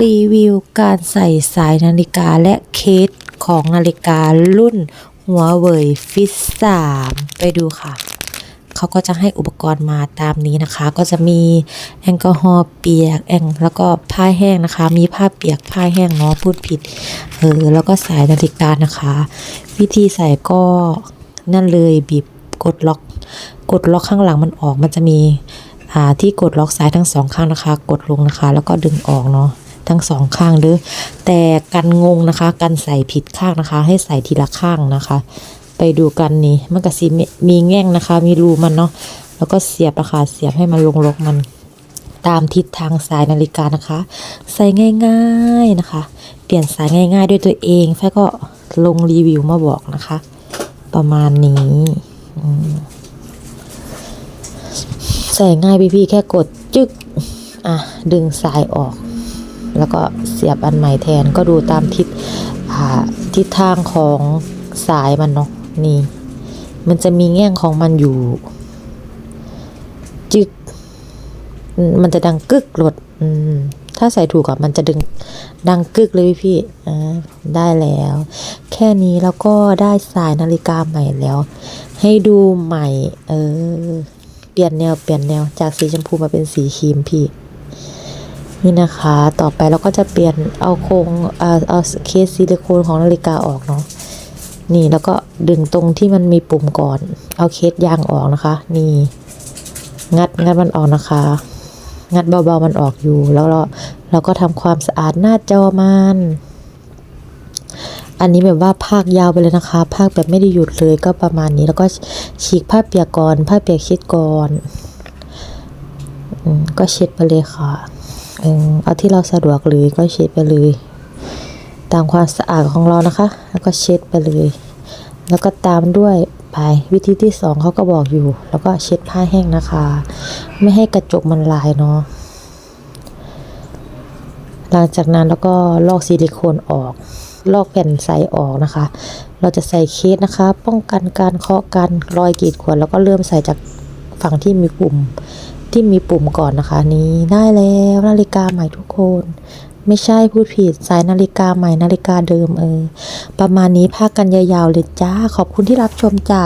รีวิวการใส่สายนาฬิกาและเคสของนาฬิการุ่นหัวเว่ยฟิตสามไปดูค่ะ เขาก็จะให้อุปกรณ์มาตามนี้นะคะ ก็จะมีแอลกอฮอล์เปียกแองแล้วก็ผ้าแห้งนะคะ มีผ้าเปียกผ้าแห้งเนาะพูดผิดเออแล้วก็สายนาฬิกานะคะ วิธีใส่ก็นั่นเลยบีบกดล็อก กดล็อกข้างหลังมันออกมันจะมีอ่าที่กดล็อกซ้ายทั้งสองข้างนะคะ กดลงนะคะ แล้วก็ดึงออกเนาะ ทั้งสองข้างเด้อแต่กันงงนะคะ กันใส่ผิดข้างนะคะ ให้ใส่ทีละข้างนะคะ ไปดูกันนี่มันก็สิมีมีแง่งนะคะ มีรูมันเนาะแล้วก็เสียบนะคะเสียบให้มันลงลกมันตามทิศทางสายนาฬิกานะคะ ใส่ง่ายๆนะคะ เปลี่ยนสายง่าย ๆ ด้วยตัวเองแฟก็ลงรีวิวมาบอกนะคะ ประมาณนี้ใส่ง่ายพี่ๆแค่กดจึ๊กอะดึงสายออก แล้วก็เสียบอันใหม่แทนก็ดูตามทิศทิศทางของสายมันเนาะนี่ มันจะมีแง่งของมันอยู่ จึก มันจะดังกึกหลดอืมถ้าใส่ถูกอะมันจะดึงดังกึกเลยพี่อ่าได้แล้ว แค่นี้แล้วก็ได้สายนาฬิกาใหม่แล้ว ให้ดูใหม่ เออ เปลี่ยนแนวเปลี่ยนแนวจากสีชมพูมาเป็นสีครีมพี่ นี่นะคะ ต่อไปเราก็จะเปลี่ยนเอาโครงเอาเอาเคสซิลิโคนของนาฬิกาออกเนาะนี่แล้วก็ดึงตรงที่มันมีปุ่มก่อน เอาเคสยางออกนะคะ นี่ งัดงัดมันออกนะคะ งัดเบาๆมันออกอยู่ แล้วเราเราก็ทำความสะอาดหน้าจอมันอันนี้แบบว่าภาคยาวไปเลยนะคะ ภาคแบบไม่ได้หยุดเลยก็ประมาณนี้ แล้วก็ฉีกผ้าเปียกก่อนผ้าเปียกเช็ดก่อนอืมก็เช็ดไปเลยค่ะ เออเอาที่เราสะดวกเลยก็เช็ดไปเลย ตามความสะอาดของเรานะคะ แล้วก็เช็ดไปเลย แล้วก็ตามด้วยไปวิธีที่สองเขาก็บอกอยู่ แล้วก็เช็ดผ้าแห้งนะคะ ไม่ให้กระจกมันลายเนาะหลังจากนั้นแล้วก็ลอกซิลิโคนออก ลอกแผ่นใสออกนะคะ เราจะใส่เคสนะคะ ป้องกันการเคาะกันรอยกรีดขวนแล้วก็เริ่มใส่จากฝั่งที่มีปุ่ม ที่มีปุ่มก่อนนะคะนี้ได้แล้วนาฬิกาใหม่ทุกคน ไม่ใช่พูดผิดสายนาฬิกาใหม่นาฬิกาเดิมเออ ประมาณนี้พากันยาวๆเลยจ้า ขอบคุณที่รับชมจ้า